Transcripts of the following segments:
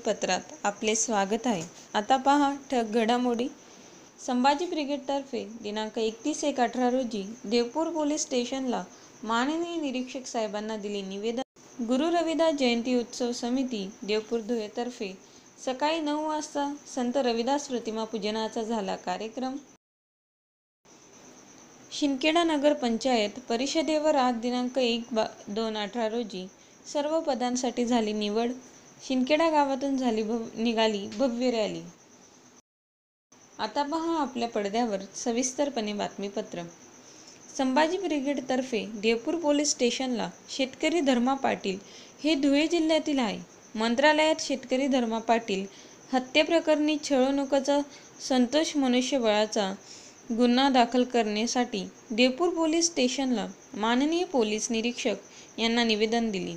बातमीपत्रात आपले स्वागत आहे. आता पहा ठग घडामोडी. संभाजी ब्रिगेडतर्फे दिनांक एकतीस एक अठरा रोजी देवपूर पोलीस स्टेशनला माननीय निरीक्षक साहेबांना दिले निवेदन. गुरु रविदास जयंती उत्सव समिती देवपूर धुळेतर्फे सकाळी नऊ वाजता संत रविदास प्रतिमा पूजनाचा झाला कार्यक्रम. शिंदखेडा नगर पंचायत परिषदेवर आज दिनांक एक बा दोन अठरा रोजी सर्व पदांसाठी झाली निवड. शिंदखेडा गावातून झाली भव निघाली भव्य रॅली. आता पहा आपल्या पडद्यावर सविस्तरपणे बातमीपत्र. संभाजी ब्रिगेडतर्फे देवपूर पोलीस स्टेशनला शेतकरी धर्मा पाटील हे धुळे जिल्ह्यातील आहे. मंत्रालयात शेतकरी धर्मा पाटील हत्येप्रकरणी छळवणुकाचा संतोष मनुष्यबळाचा गुन्हा दाखल करण्यासाठी देवपूर पोलीस स्टेशनला माननीय पोलीस निरीक्षक यांना निवेदन दिले.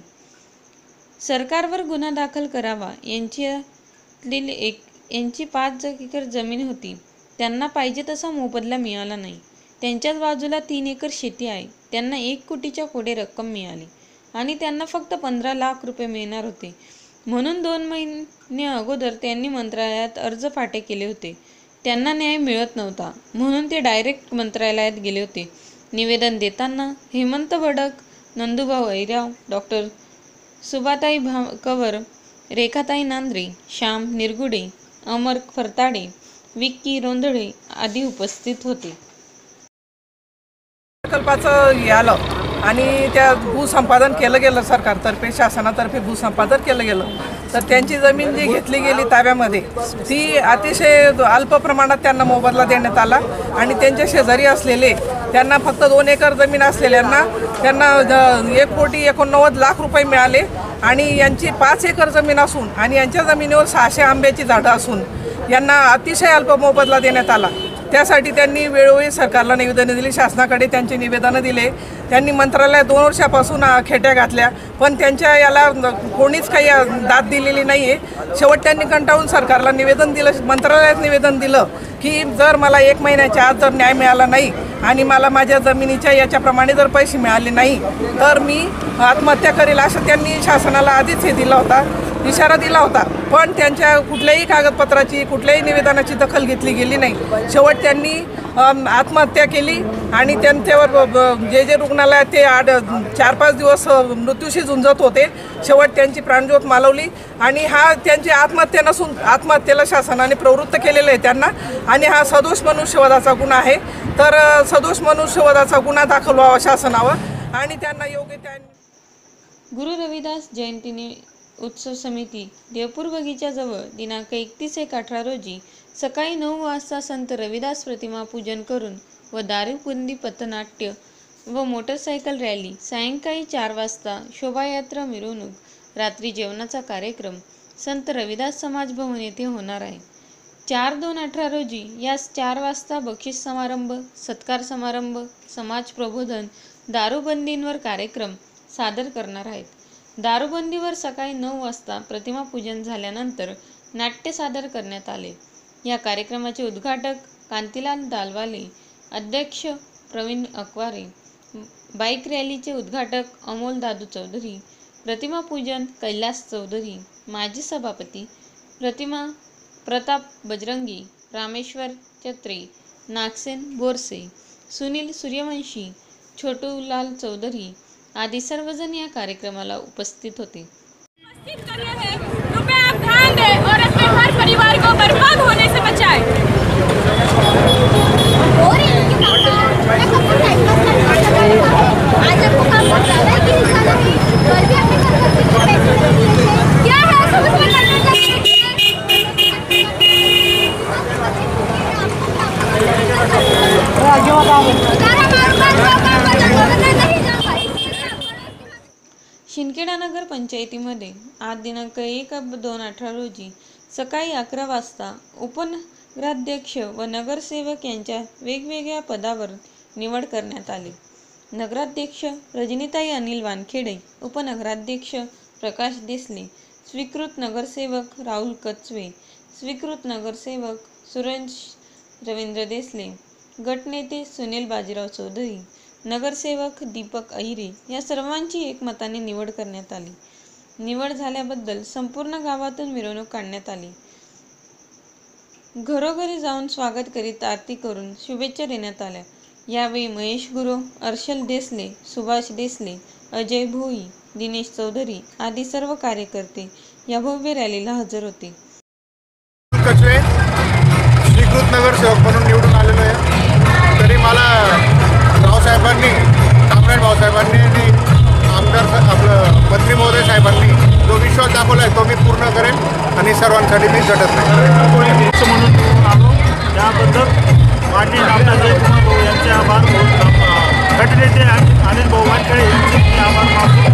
सरकारवर गुन्हा दाखल करावा यांच्यातील एक यांची पाच एकर जमीन होती. त्यांना पाहिजे तसा मोबदला मिळाला नाही. त्यांच्याच बाजूला तीन एकर शेती आहे. त्यांना एक कोटीच्या पुढे रक्कम मिळाली आणि त्यांना फक्त पंधरा लाख रुपये मिळणार होते. म्हणून दोन महिने अगोदर त्यांनी मंत्रालयात अर्ज फाटे केले होते. त्यांना न्याय मिळत नव्हता. म्हणून ते डायरेक्ट मंत्रालयात गेले होते. निवेदन देताना हेमंत भडक नंदुभाऊ ऐराव डॉक्टर सुभाताई भा कवर रेखाताई नांद्रे श्याम निरगुडे अमर फरताडे विक्की रोंधळे आदी उपस्थित होते. प्रकल्पाचं यालं आलं आणि त्या भूसंपादन केलं गेलं सरकारतर्फे शासनातर्फे भूसंपादन केलं गेलं. तर त्यांची जमीन जी घेतली गेली ताब्यामध्ये ती अतिशय अल्प प्रमाणात त्यांना मोबदला देण्यात आला आणि त्यांच्या शेजारी असलेले त्यांना फक्त दोन एकर जमीन असलेल्यांना त्यांना एक कोटी एकोणनव्वद लाख रुपये मिळाले आणि यांची पाच एकर जमीन असून आणि यांच्या जमिनीवर सहाशे आंब्याची झाडं असून यांना अतिशय अल्प मोबदला देण्यात आला. त्यासाठी त्यांनी वेळोवेळी सरकारला निवेदनं दिली शासनाकडे त्यांचे निवेदनं दिले. त्यांनी मंत्रालयात दोन वर्षापासून खेट्या घातल्या पण त्यांच्या याला कोणीच काही दाद दिलेली नाही आहे शेवट त्यांनी कंटाळून सरकारला निवेदन दिलं मंत्रालयात निवेदन दिलं की जर मला एक महिन्याच्या आत जर न्याय मिळाला नाही आणि मला माझ्या जमिनीच्या याच्याप्रमाणे जर पैसे मिळाले नाही तर मी आत्महत्या करेल असं त्यांनी शासनाला आधीच हे दिला होता. इशारा दिला होता. पण त्यांच्या कुठल्याही कागदपत्राची कुठल्याही निवेदनाची दखल घेतली गेली नाही. शेवट त्यांनी आत्महत्या केली आणि त्यांच्यावर जे जे रुग्णालयात ते आठ चार पाच दिवस मृत्यूशी झुंजत होते. शेवट त्यांची प्राणज्योत मालवली आणि हा त्यांची आत्महत्या नसून आत्महत्येला शासनाने प्रवृत्त केलेलं आहे त्यांना. आणि हा सदोष मनुष्यवधाचा गुन्हा आहे. तर सदोष मनुष्यवधाचा गुन्हा दाखल व्हावा शासनावर आणि त्यांना योग्य त्या गुरु रविदास जयंतीने उत्सव समिती देवपूर बगीच्याजवळ दिनांक एकतीस एक अठरा रोजी सकाळी नऊ वाजता संत रविदास प्रतिमा पूजन करून व दारूबंदी पथनाट्य व मोटरसायकल रॅली सायंकाळी चार वाजता शोभायात्रा मिरवणूक रात्री जेवणाचा कार्यक्रम संत रविदास समाज भवन येथे होणार आहे. चार दोन अठरा रोजी यास चार वाजता बक्षीस समारंभ सत्कार समारंभ समाज प्रबोधन दारूबंदींवर कार्यक्रम सादर करणार आहेत. दारूबंदीवर सकाळी नऊ वाजता प्रतिमा पूजन झाल्यानंतर नाट्य सादर करण्यात आले. या कार्यक्रमाचे उद्घाटक कांतीलाल दालवाले अध्यक्ष प्रवीण अकवारे बाईक रॅलीचे उद्घाटक अमोल दादू चौधरी प्रतिमा पूजन कैलास चौधरी माजी सभापती प्रतिमा प्रताप बजरंगी रामेश्वर चत्रे नागसेन बोरसे सुनील सूर्यवंशी छोटूलाल चौधरी आदी सर्वजण या कार्यक्रमाला उपस्थित होते उपस्थित करने में कृपया आप ध्यान दें और अपने हर परिवार को बर्बाद होने से बचाएं और इनके पापा मैं कब तक टाइम पास करना आज आपको काम बहुत ज्यादा है कि नहीं ज्यादा है कल भी आपने घर घर के पैसे नहीं दिए थे क्या है सब उसमें करने का शिंदखेडा नगर पंचायतीमध्ये आज दिनांक एक दोन अठरा रोजी सकाळी अकरा वाजता उपनगराध्यक्ष व नगरसेवक यांच्या वेगवेगळ्या पदावर निवड करण्यात आली. नगराध्यक्ष रजनीताई अनिल वानखेडे उपनगराध्यक्ष प्रकाश देसले स्वीकृत नगरसेवक राहुल कचवे स्वीकृत नगरसेवक सुरेश रवींद्र देसले गटनेते सुनील बाजीराव चौधरी नगरसेवक दीपक अहिरे या सर्वांची एकमताने निवड करण्यात आली. निवड झाल्याबद्दल संपूर्ण गावातून मिरवणूक काढण्यात आली. घरोघरी जाऊन स्वागत करीत आरती करून शुभेच्छा देण्यात आल्या. यावेळी महेश गुरु अर्शल देसले सुभाष देसले अजय भोई दिनेश चौधरी आदी सर्व कार्यकर्ते या भव्य रॅलीला हजर होते. नगरसेवक म्हणून रावसाहेबांनी कामराज भाऊसाहेबांनी आणि आमदार आपलं मंत्री महोदय साहेबांनी जो विश्वास दाखवला आहे तो मी पूर्ण करेन आणि सर्वांसाठी मी झटत नाही. म्हणून आलो. त्याबद्दल माननीय आमदार जयकुमार भाऊ यांचे आभार. गटनेते आणि अनिल भाऊ वानखेडे यांचे मी आभार मानतो.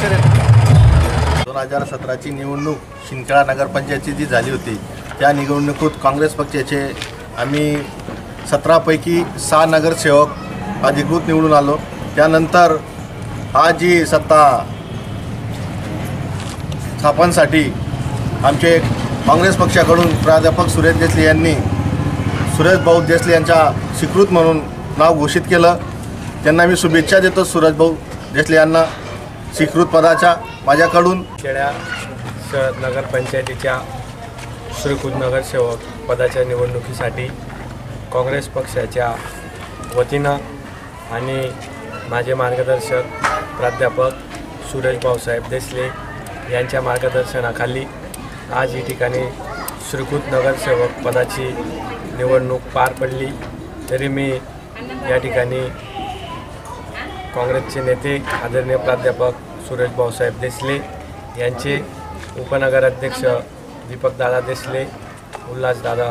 करेन. दोन हजार सतराची निवडणूक शिंदखेडा नगरपंचायतची जी झाली होती. त्या निवडणुकीत काँग्रेस पक्षाचे आम्ही सतरापैकी सहा नगरसेवक अधिकृत निवडून आलो. त्यानंतर आज जी सत्ता स्थापनसाठी आमचे काँग्रेस पक्षाकडून प्राध्यापक सुरेश देसले यांनी सुरेश भाऊ देसले यांच्या स्वीकृत म्हणून नाव घोषित केलं. त्यांना मी शुभेच्छा देतो सुरेश भाऊ देसले यांना स्वीकृत पदाच्या माझ्याकडून. खेड्या शहर नगरपंचायतीच्या श्रीकृत नगरसेवक पदाच्या निवडणुकीसाठी काँग्रेस पक्षाच्या वतीनं आणि माझे मार्गदर्शक प्राध्यापक सुरेश भाऊसाहेब देसले यांच्या मार्गदर्शनाखाली आज या ठिकाणी श्रीकृत नगरसेवक पदाची निवडणूक पार पडली. तरी मी या ठिकाणी काँग्रेसचे नेते आदरणीय प्राध्यापक सुरेश भाऊसाहेब देसले यांचे उपनगराध्यक्ष दीपकदादा देसले उल्हासदादा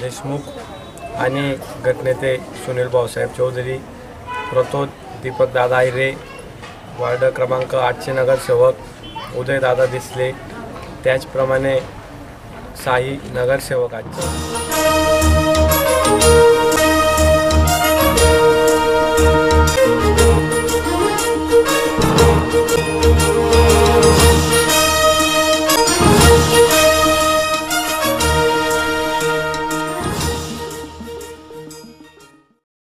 देशमुख आणि गटनेते सुनील भाऊसाहेब चौधरी प्रतोद दीपकदादा हिरे वार्ड क्रमांक आठशे नगरसेवक उदयदादा दिसले. त्याचप्रमाणे साई नगरसेवक आजचे.